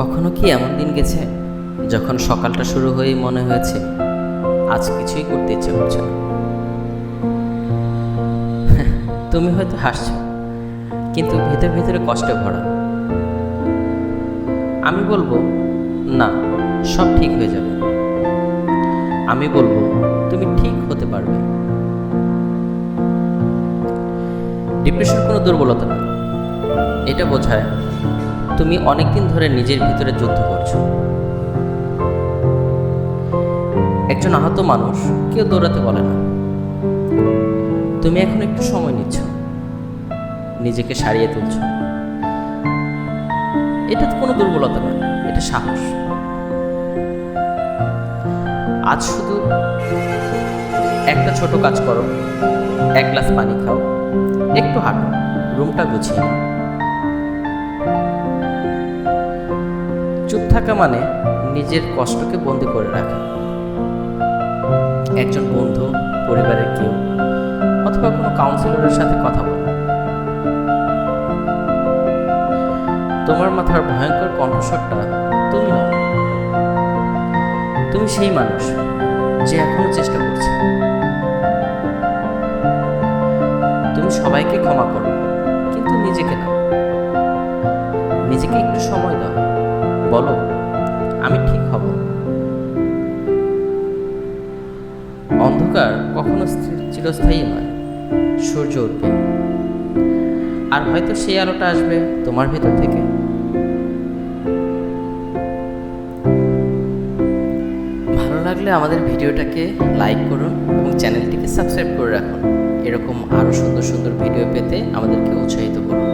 কখনো কি এমন দিন গেছে যখন সকালটা শুরু হয়েই মনে হয়েছে, আজ কিছুই করতে ইচ্ছে করছে না? তুমি হয়তো হাসছো, কিন্তু ভেতরে ভেতরে কষ্টে ভরা। আমি বলব, না, সব ঠিক হয়ে যাবে। আমি বলব, তুমি ঠিক হতে পারবে। ডিপ্রেশন কোনো দুর্বলতা না। এটা বোঝায় তুমি অনেকদিন ধরে নিজের ভিতরে যুদ্ধ করছ। একজন আহত মানুষ, কেউ দৌড়াতে বলে না। তুমি এখন একটু সময় নিচ্ছ। নিজেকে সারিয়ে তুলছ। এটা তো কোনো দুর্বলতা নয়, এটা সাহস। আজ শুধু একটা ছোট কাজ করো। এক গ্লাস পানি খাও। একটু হাঁটো। রুমটা গুছিয়ে নাও। থাকা মানে নিজের কষ্টকে বন্দি করে রাখা। একজন বন্ধু, পরিবারের কেউ, অথবা কোনো কাউন্সিলরের সাথে কথা বলো। তোমার মাথার ভয়ঙ্কর কণ্ঠস্বরটা তুমি নও। তুমি সেই মানুষ যে এখনও চেষ্টা করছে। তুমি সবাইকে ক্ষমা করো, কিন্তু নিজেকে না নিজেকে একটু সময় দাও। বলো, আমি ঠিক হব। অন্ধকার কখনো চিরস্থায়ী নয়, সূর্য উঠবে। আর হয়তো সেই আলোটা আসবে তোমার ভেতর থেকে। ভালো লাগলে আমাদের ভিডিওটাকে লাইক করুন এবং চ্যানেলটিকে সাবস্ক্রাইব করে রাখুন। এরকম আরও সুন্দর সুন্দর ভিডিও পেতে আমাদেরকে উৎসাহিত করুন।